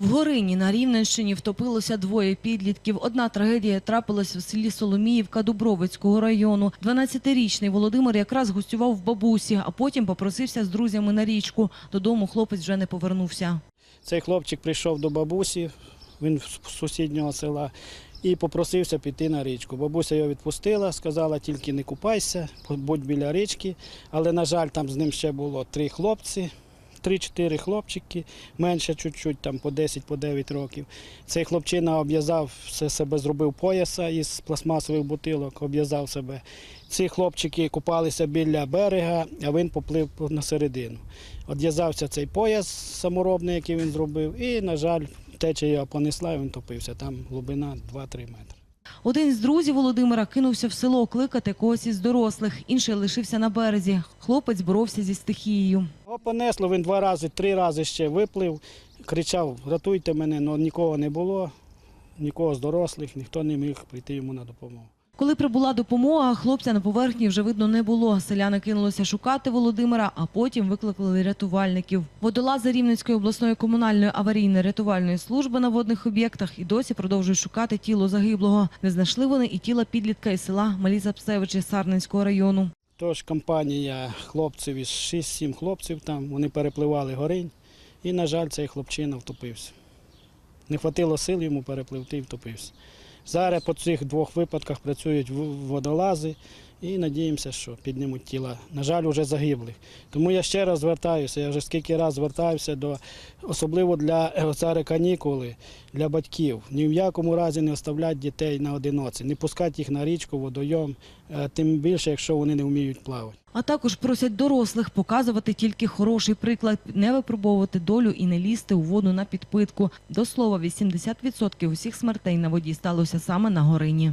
В Горині на Рівненщині втопилося двоє підлітків. Одна трагедія трапилась в селі Соломіївка Дубровицького району. 12-річний Володимир якраз гостював в бабусі, а потім попросився з друзями на річку. Додому хлопець вже не повернувся. Цей хлопчик прийшов до бабусі, він з сусіднього села, і попросився піти на річку. Бабуся його відпустила, сказала, тільки не купайся, будь біля річки. Але, на жаль, там з ним ще було три хлопці, три-чотири хлопчики, менше чуть-чуть, там по 10, по 9 років. Цей хлопчина обв'язав себе, зробив пояса із пластмасових бутилок, обв'язав себе. Ці хлопчики купалися біля берега, а він поплив на середину. Одв'язався цей пояс саморобний, який він зробив, і, на жаль, течія понесла, і він топився. Там глибина 2-3 метри. Один з друзів Володимира кинувся в село кликати когось із дорослих, інший лишився на березі. Хлопець боровся зі стихією. Його понесло, він два рази, три рази ще виплив, кричав, рятуйте мене, але нікого не було, нікого з дорослих, ніхто не міг прийти йому на допомогу. Коли прибула допомога, хлопця на поверхні вже видно не було. Селяни кинулися шукати Володимира, а потім викликали рятувальників. Водолази Рівненської обласної комунальної аварійної рятувальної служби на водних об'єктах і досі продовжують шукати тіло загиблого. Не знайшли вони і тіла підлітка із села Малі Запсевичі Сарненського району. Тож компанія хлопців із 6-7 хлопців там, вони перепливали горинь, і, на жаль, цей хлопчина втопився. Не хватило сил йому перепливти і втопився. Зараз по цих двох випадках працюють водолази і надіємося, що піднімуть тіла. На жаль, вже загиблих. Тому я ще раз звертаюся, я вже скільки разів звертаюся до, особливо для е, зараз канікули, для батьків. Ні в якому разі не оставляти дітей наодиноці, не пускати їх на річку, водойом, е, тим більше, якщо вони не вміють плавати. А також просять дорослих показувати тільки хороший приклад, не випробовувати долю і не лізти у воду на підпитку. До слова, 80% усіх смертей на воді сталося саме на горині.